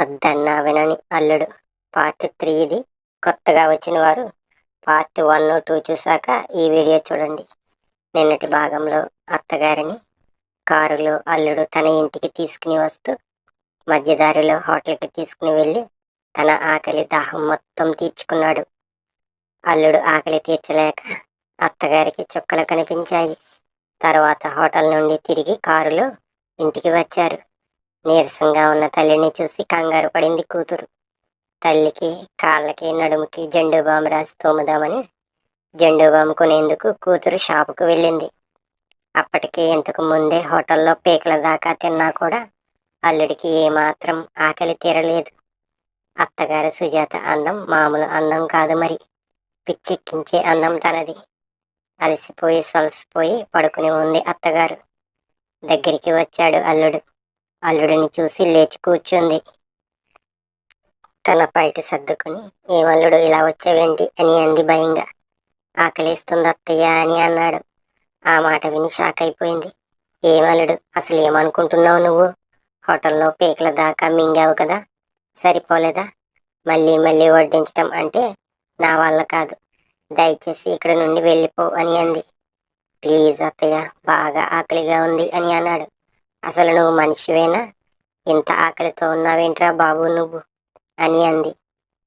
వద్దన్నా వినని అల్లుడు. పార్ట్ త్రీ ఇది. కొత్తగా వచ్చిన వారు పార్ట్ వన్ టూ చూశాక ఈ వీడియో చూడండి. నిన్నటి భాగంలో అత్తగారిని కారులో అల్లుడు తన ఇంటికి తీసుకుని వస్తూ మధ్యదారిలో హోటల్కి తీసుకుని వెళ్ళి తన ఆకలి దాహం మొత్తం తీర్చుకున్నాడు. అల్లుడు ఆకలి తీర్చలేక అత్తగారికి చుక్కలు కనిపించాయి. తర్వాత హోటల్ నుండి తిరిగి కారులో ఇంటికి వచ్చారు. నీరసంగా ఉన్న తల్లిని చూసి కంగారు పడింది కూతురు. తల్లికి కాళ్ళకి నడుముకి జెండుబామ్ రాసి తోముదామని జెండుబామ్ కొనేందుకు కూతురు షాపుకు వెళ్ళింది. అప్పటికే ఇంతకు ముందే హోటల్లో పీకల దాకా తిన్నా కూడా అల్లుడికి ఏమాత్రం ఆకలి తీరలేదు. అత్తగారి సుజాత అందం మామూలు అందం కాదు మరి. పిచ్చెక్కించే అందం తనది. అలసిపోయి సొలసిపోయి పడుకుని ఉంది అత్తగారు. దగ్గరికి వచ్చాడు అల్లుడు. అల్లుడిని చూసి లేచి కూర్చుంది. తన పైటి సర్దుకుని ఏమల్లుడు ఇలా వచ్చావేంటి? అని అంది భయంగా. ఆకలిస్తుంది అత్తయ్య అని అన్నాడు. ఆ మాట విని షాక్ అయిపోయింది. ఏమల్లుడు అసలు ఏమనుకుంటున్నావు నువ్వు? హోటల్లో పీకల దాకా మింగావు కదా? సరిపోలేదా? మళ్ళీ మళ్ళీ వడ్డించటం అంటే నా వల్ల కాదు. దయచేసి ఇక్కడ నుండి వెళ్ళిపో అని అంది. ప్లీజ్ అత్తయ్య బాగా ఆకలిగా ఉంది అని అన్నాడు. అసలు నువ్వు మనిషివేనా? ఇంత ఆకలితో ఉన్నావేంట్రా బాబు నువ్వు? అని అంది.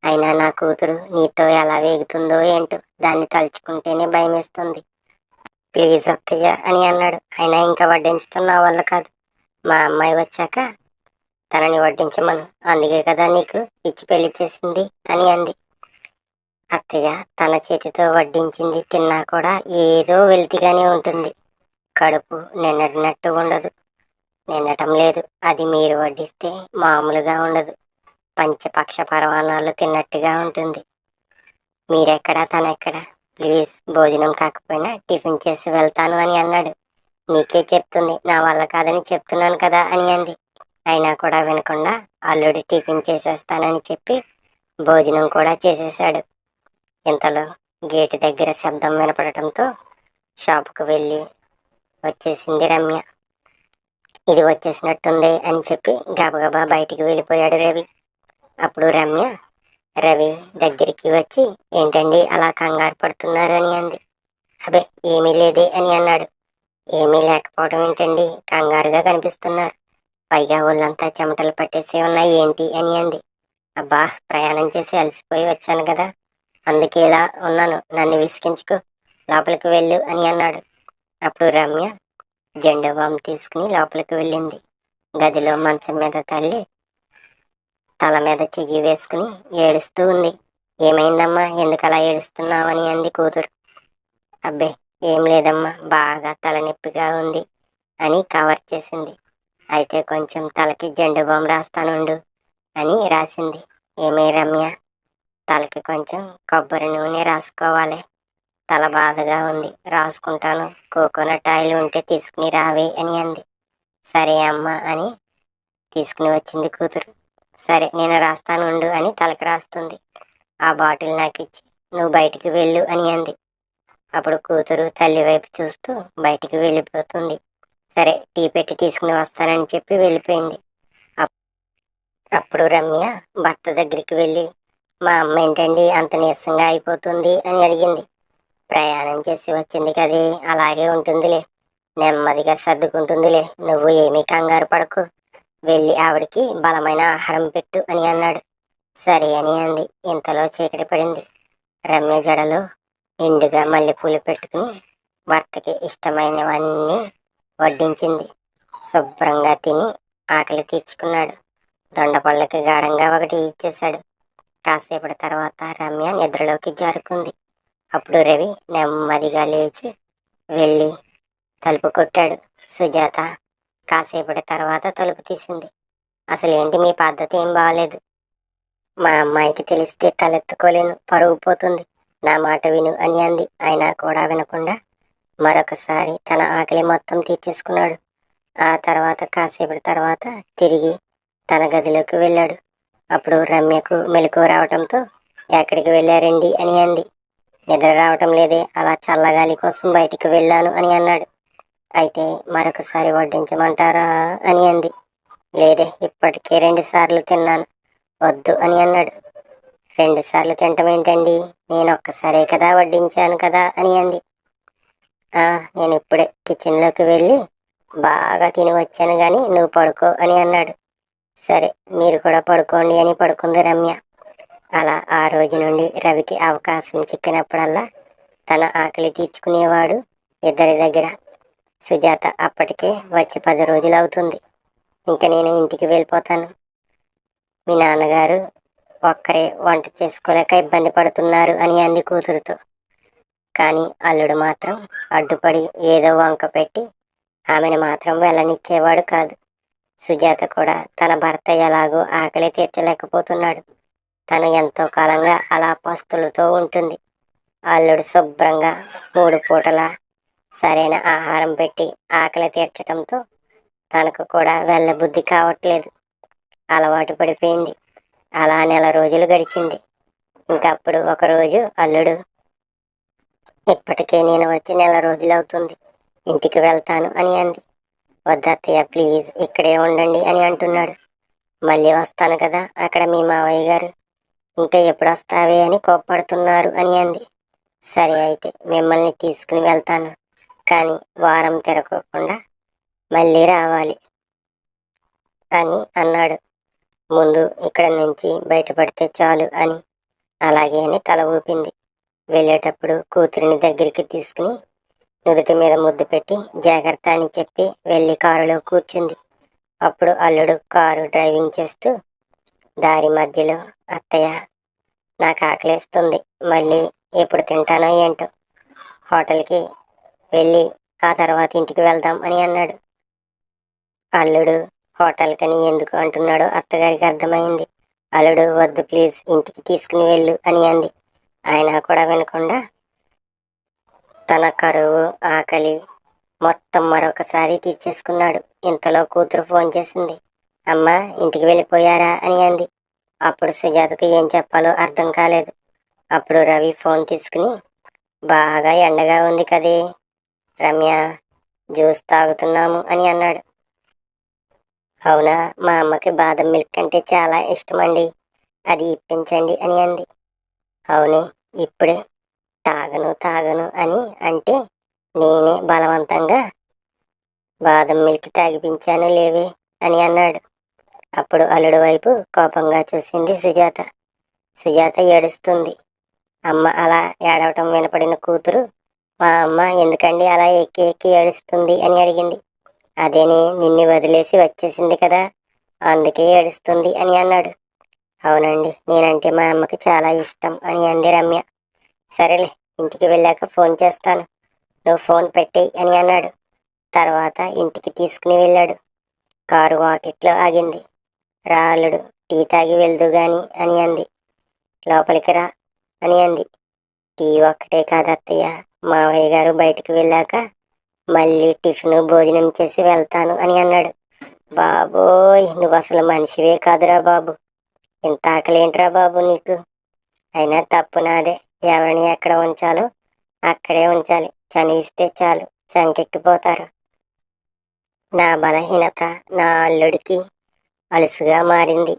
అయినా నా కూతురు నీతో ఎలా వేగుతుందో ఏంటో దాన్ని తలుచుకుంటేనే భయమేస్తుంది. ప్లీజ్ అత్తయ్య అని అన్నాడు. అయినా ఇంకా వడ్డించడం నా వల్ల కాదు. మా అమ్మాయి వచ్చాక తనని వడ్డించమను. అందుకే కదా నీకు ఇచ్చి పెళ్ళి చేసింది అని అంది. అత్తయ్య తన చేతితో వడ్డించింది తిన్నా కూడా ఏదో వెలితిగానే ఉంటుంది. కడుపు నిన్నటినట్టు ఉండదు. నిండటం లేదు. అది మీరు వడ్డిస్తే మామూలుగా ఉండదు. పంచపక్ష పరమాణాలు తిన్నట్టుగా ఉంటుంది. మీరెక్కడ తనెక్కడ? ప్లీజ్ భోజనం కాకపోయినా టిఫిన్ చేసి వెళ్తాను అని అన్నాడు. నీకే చెప్తుంది. నా వల్ల కాదని చెప్తున్నాను కదా అని అంది. అయినా కూడా వినకుండా అల్లుడు టిఫిన్ చేసేస్తానని చెప్పి భోజనం కూడా చేసేశాడు. ఇంతలో గేటు దగ్గర శబ్దం వినపడటంతో షాపుకు వెళ్ళి వచ్చేసింది రమ్య. ఇది వచ్చేసినట్టుంది అని చెప్పి గబగబా బయటికి వెళ్ళిపోయాడు రవి. అప్పుడు రమ్య రవి దగ్గరికి వచ్చి ఏంటండి అలా కంగారు పడుతున్నారు అని అంది. అబే ఏమీ లేదే అని అన్నాడు. ఏమీ లేకపోవడం ఏంటండి? కంగారుగా కనిపిస్తున్నారు. పైగా ఒళ్ళంతా చెమటలు పట్టేసి ఉన్నాయి ఏంటి అని అంది. అబ్బా ప్రయాణం చేసి అలసిపోయి వచ్చాను కదా. అందుకే ఇలా ఉన్నాను. నన్ను విసిగించుకో. లోపలికి వెళ్ళు అని అన్నాడు. అప్పుడు రమ్య జెండా బాంబు తీసుకుని లోపలికి వెళ్ళింది. గదిలో మంచం మీద తల్లి తల మీద చెయ్యి వేసుకుని ఏడుస్తూ ఉంది. ఏమైందమ్మా? ఎందుకు అలా ఏడుస్తున్నావని? అంది కూతురు. అబ్బే ఏం లేదమ్మా. బాగా తలనొప్పిగా ఉంది అని కవర్ చేసింది. అయితే కొంచెం తలకి జెండు బొమ్మ రాస్తానుండు అని రాసింది. ఏమే రమ్య? తలకి కొంచెం కొబ్బరి నూనె రాసుకోవాలి తల బాధగా ఉంది. రాసుకుంటాను. కోకోనట్ ఆయిల్ ఉంటే తీసుకుని రావే అని అంది. సరే అమ్మ అని తీసుకుని వచ్చింది కూతురు. సరే నేను రాస్తాను ఉండు అని తలకి రాస్తుంది. ఆ బాటిల్ నాకు ఇచ్చి నువ్వు బయటికి వెళ్ళు అని అంది. అప్పుడు కూతురు తల్లి వైపు చూస్తూ బయటికి వెళ్ళిపోతుంది. సరే టీ పెట్టి తీసుకుని వస్తానని చెప్పి వెళ్ళిపోయింది. అప్పుడు రమ్య భర్త దగ్గరికి వెళ్ళి మా అమ్మ ఏంటండి అంత నీరసంగా అయిపోతుంది అని అడిగింది. ప్రయాణం చేసి వచ్చింది కదే. అలాగే ఉంటుందిలే. నెమ్మదిగా సర్దుకుంటుందిలే. నువ్వు ఏమీ కంగారు పడకు. వెళ్ళి ఆవిడికి బలమైన ఆహారం పెట్టు అని అన్నాడు. సరే అని అంది. ఇంతలో చీకటి పడింది. రమ్య జడలో నిండుగా మల్లెపూలు పెట్టుకుని భర్తకి ఇష్టమైనవన్నీ వడ్డించింది. శుభ్రంగా తిని ఆకలి తీర్చుకున్నాడు. దొండపళ్ళకి గాఢంగా ఒకటి ఇచ్చేశాడు. కాసేపటి తర్వాత రమ్య నిద్రలోకి జారుకుంది. అప్పుడు రవి నెమ్మదిగా లేచి వెళ్ళి తలుపు కొట్టాడు. సుజాత కాసేపటి తర్వాత తలుపు తీసింది. అసలు ఏంటి మీ పద్ధతి? ఏం బాగలేదు మా అమ్మాయికి తెలిస్తే తలెత్తుకోలేను. పరుగు పోతుంది. నా మాట విను అని అంది. అయినా కూడా వినకుండా మరొకసారి తన ఆకలి మొత్తం తీర్చేసుకున్నాడు. ఆ తర్వాత కాసేపటి తర్వాత తిరిగి తన గదిలోకి వెళ్ళాడు. అప్పుడు రమ్యకు మెలకు రావటంతో ఎక్కడికి వెళ్ళారండి? అని అంది. నిద్ర రావటం లేదే అలా చల్లగాలి కోసం బయటికి వెళ్ళాను అని అన్నాడు. అయితే మరొకసారి వడ్డించమంటారా అని అంది. లేదే ఇప్పటికే రెండు సార్లు తిన్నాను. వద్దు అని అన్నాడు. రెండు సార్లు ఏంటండి? నేను ఒక్కసారే కదా వడ్డించాను కదా అని అంది. "ఆ, నేను ఇప్పుడే కిచెన్లోకి వెళ్ళి బాగా తిని వచ్చాను కానీ నువ్వు పడుకో అని అన్నాడు. సరే మీరు కూడా పడుకోండి అని పడుకుంది రమ్య. అలా ఆ రోజు నుండి రవికి అవకాశం చిక్కినప్పుడల్లా తన ఆకలి తీర్చుకునేవాడు ఇద్దరి దగ్గర. సుజాత అప్పటికే వచ్చి పది రోజులు అవుతుంది. ఇంకా నేను ఇంటికి వెళ్ళిపోతాను. మీ నాన్నగారు ఒక్కరే వంట చేసుకోలేక ఇబ్బంది పడుతున్నారు అని అంది కూతురుతో. కానీ అల్లుడు మాత్రం అడ్డుపడి ఏదో వంక పెట్టి ఆమెను మాత్రం వెళ్ళనిచ్చేవాడు కాదు. సుజాత కూడా తన భర్త ఎలాగో ఆకలి తీర్చలేకపోతున్నాడు. తను ఎంతో కాలంగా అలా పస్తులతో ఉంటుంది. అల్లుడు శుభ్రంగా మూడు పూటల సరైన ఆహారం పెట్టి ఆకలి తీర్చడంతో తనకు కూడా వెళ్ళబుద్ధి కావట్లేదు. అలవాటు పడిపోయింది. అలా నెల రోజులు గడిచింది. ఇంకప్పుడు ఒకరోజు అల్లుడు ఇప్పటికే నేను వచ్చి నెల రోజులు అవుతుంది. ఇంటికి వెళ్తాను అని అంది. వద్దత్తయ్య ప్లీజ్ ఇక్కడే ఉండండి అని అంటున్నాడు. మళ్ళీ వస్తాను కదా అక్కడ మీ మావయ్య గారు. ఇంకా ఎప్పుడొస్తావే అని కోప్పడుతున్నారు అని అంది. సరే అయితే మిమ్మల్ని తీసుకుని వెళ్తాను. కానీ వారం తిరగకుండా మళ్ళీ రావాలి అని అన్నాడు. ముందు ఇక్కడ నుంచి బయటపడితే చాలు అని. అలాగే అని తల ఊపింది. వెళ్ళేటప్పుడు కూతురిని దగ్గరికి తీసుకుని నుదుటి మీద ముద్దు పెట్టి జాగ్రత్త అని చెప్పి వెళ్ళి కారులో కూర్చుంది. అప్పుడు అల్లుడు కారు డ్రైవింగ్ చేస్తూ దారి మధ్యలో అత్తయ్య నాకు ఆకలేస్తుంది. మళ్ళీ ఎప్పుడు తింటానో ఏంటో. హోటల్కి వెళ్ళి ఆ తర్వాత ఇంటికి వెళ్దాం అని అన్నాడు. అల్లుడు హోటల్కని ఎందుకు అంటున్నాడో అత్తగారికి అర్థమైంది. అల్లుడు వద్దు ప్లీజ్ ఇంటికి తీసుకుని వెళ్ళు అని అంది. ఆయన కూడా వినకుండా తన కరువు ఆకలి మొత్తం మరొకసారి తీర్చేసుకున్నాడు. ఇంతలో కూతురు ఫోన్ చేసింది. అమ్మ ఇంటికి వెళ్ళిపోయారా అని అంది. అప్పుడు సుజాతకు ఏం చెప్పాలో అర్థం కాలేదు. అప్పుడు రవి ఫోన్ తీసుకుని బాగా ఎండగా ఉంది కదే. రమ్య జ్యూస్ తాగుతున్నాము అని అన్నాడు. అవునా మా అమ్మకి బాదం మిల్క్ అంటే చాలా ఇష్టమండి. అది ఇప్పించండి అని అంది. అవునే ఇప్పుడే. తాగను తాగను అని అంటే నేనే బలవంతంగా బాదం మిల్క్ తాగిపించాను లేవే అని అన్నాడు. అప్పుడు అల్లుడు వైపు కోపంగా చూసింది సుజాత. సుజాత ఏడుస్తుంది. అమ్మ అలా ఏడవటం వినపడిన కూతురు మా అమ్మ ఎందుకండి అలా ఎక్కి ఎక్కి ఏడుస్తుంది? అని అడిగింది. అదేనే నిన్ను వదిలేసి వచ్చేసింది కదా అందుకే ఏడుస్తుంది అని అన్నాడు. అవునండి నేనంటే మా అమ్మకి చాలా ఇష్టం అని అంది రమ్య. సరేలే ఇంటికి వెళ్ళాక ఫోన్ చేస్తాను. నువ్వు ఫోన్ పెట్టేయి అని అన్నాడు. తర్వాత ఇంటికి తీసుకుని వెళ్ళాడు. కారు వాకిట్లో ఆగింది. రాలుడు. టీ తాగి వెళ్దు గాని అని అంది. లోపలికి రా అని అంది. టీ ఒక్కటే కాదత్తయ్య. మావయ్య గారు బయటికి వెళ్ళాక మళ్ళీ టిఫిన్ భోజనం చేసి వెళ్తాను అని అన్నాడు. బాబోయ్ నువ్వు అసలు మనిషివే కాదురా బాబు. ఇంత ఆకలేంట్రా బాబు నీకు? అయినా తప్పు నాదే. ఎవరిని ఎక్కడ ఉంచాలో అక్కడే ఉంచాలి. చనివిస్తే చాలు. చంకెక్కిపోతారు. నా బలహీనత నా అల్లుడికి అలసుగా మారింది.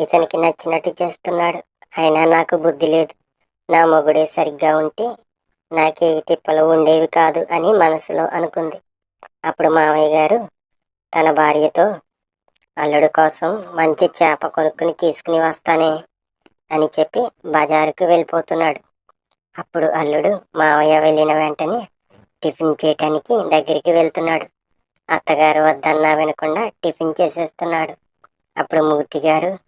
ఇతనికి నచ్చినట్టు చేస్తున్నాడు. అయినా నాకు బుద్ధి లేదు. నా మొగుడే సరిగ్గా ఉంటే నాకే ఈ తిప్పలు ఉండేవి కాదు అని మనసులో అనుకుంది. అప్పుడు మావయ్య గారు తన భార్యతో అల్లుడు కోసం మంచి చేప కొనుక్కుని తీసుకుని వస్తానే అని చెప్పి బజారుకు వెళ్ళిపోతున్నాడు. అప్పుడు అల్లుడు మావయ్య వెళ్ళిన వెంటనే టిఫిన్ చేయటానికి దగ్గరికి వెళ్తున్నాడు. అత్తగారు వద్దన్నా వినకుండా టిఫిన్ చేసేస్తున్నాడు. అప్పుడు మూర్తి గారు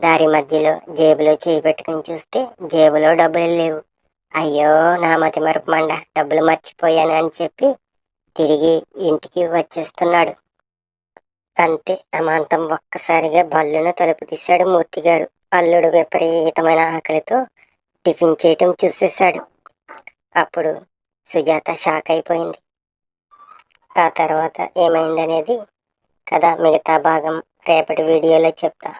దారి మధ్యలో జేబులో చేయి పెట్టుకుని చూస్తే జేబులో డబ్బులు లేవు. అయ్యో నా మతి మరపమండ డబ్బులు మర్చిపోయాను అని చెప్పి తిరిగి ఇంటికి వచ్చేస్తున్నాడు. అంతే అమాంతం ఒక్కసారిగా బల్లును తలుపు తీశాడు మూర్తి గారు. అల్లుడు విపరీతమైన ఆకలితో టిఫిన్ చేయటం చూసేశాడు. అప్పుడు సుజాత షాక్ అయిపోయింది. ఆ తర్వాత ఏమైందనేది కథ మిగతా భాగం రేపటి వీడియోలో చెప్తా.